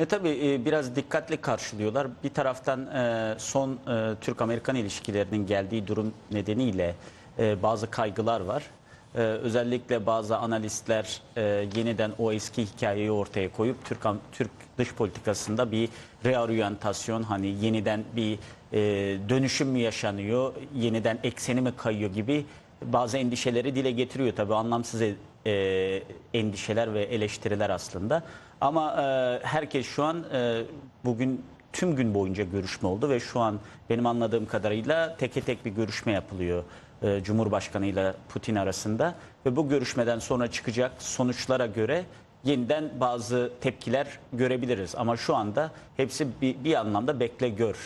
E tabii e, biraz dikkatli karşılıyorlar. Bir taraftan e, son e, Türk-Amerikan ilişkilerinin geldiği durum nedeniyle bazı kaygılar var. Özellikle bazı analistler yeniden o eski hikayeyi ortaya koyup Türk Türk dış politikasında bir reoryantasyon hani yeniden bir dönüşüm mü yaşanıyor, yeniden ekseni mi kayıyor gibi bazı endişeleri dile getiriyor tabii anlamsız e, e, endişeler ve eleştiriler aslında. Ama e, herkes şu an e, bugün tüm gün boyunca görüşme oldu ve şu an benim anladığım kadarıyla teke tek bir görüşme yapılıyor e, Cumhurbaşkanı ile Putin arasında ve bu görüşmeden sonra çıkacak sonuçlara göre yeniden bazı tepkiler görebiliriz. Ama şu anda hepsi bir, bir anlamda bekle gör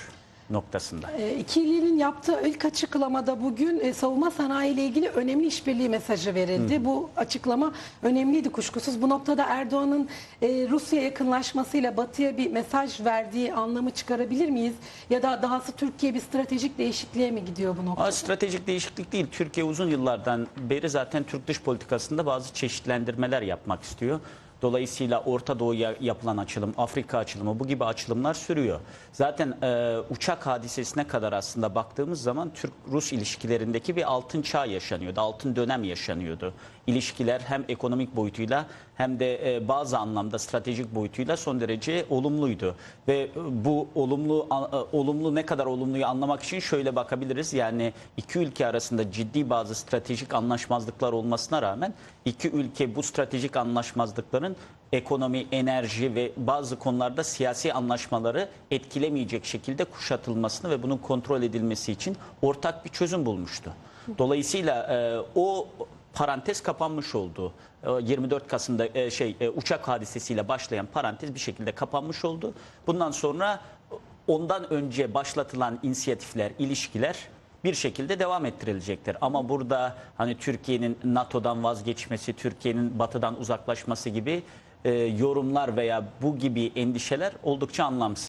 noktasında. E, İkilinin yaptığı ilk açıklamada bugün e, savunma sanayi ile ilgili önemli işbirliği mesajı verildi. Bu açıklama önemliydi kuşkusuz. Bu noktada Erdoğan'ın e, Rusya yakınlaşmasıyla Batı'ya bir mesaj verdiği anlamı çıkarabilir miyiz? Ya da dahası Türkiye bir stratejik değişikliğe mi gidiyor bu noktada? Ama stratejik değişiklik değil. Türkiye uzun yıllardan beri zaten Türk dış politikasında bazı çeşitlendirmeler yapmak istiyor. Dolayısıyla Orta Doğu'ya yapılan açılım, Afrika açılımı bu gibi açılımlar sürüyor. Zaten e, uçak hadisesine kadar aslında baktığımız zaman Türk-Rus ilişkilerindeki bir altın çağ yaşanıyordu, altın dönem yaşanıyordu. İlişkiler hem ekonomik boyutuyla hem de e, bazı anlamda stratejik boyutuyla son derece olumluydu. Ve e, bu olumlu a- e, olumlu ne kadar olumluyu anlamak için şöyle bakabiliriz. Yani iki ülke arasında ciddi bazı stratejik anlaşmazlıklar olmasına rağmen iki ülke bu stratejik anlaşmazlıkların ekonomi, enerji ve bazı konularda siyasi anlaşmaları etkilemeyecek şekilde kuşatılmasını ve bunun kontrol edilmesi için ortak bir çözüm bulmuştu. Dolayısıyla e, o parantez kapanmış oldu. E, 24 Kasım'da e, şey e, uçak hadisesiyle başlayan parantez bir şekilde kapanmış oldu. Bundan sonra ondan önce başlatılan inisiyatifler, ilişkiler bir şekilde devam ettirilecektir. Ama burada hani Türkiye'nin NATO'dan vazgeçmesi, Türkiye'nin batıdan uzaklaşması gibi e, yorumlar veya bu gibi endişeler oldukça anlamsız.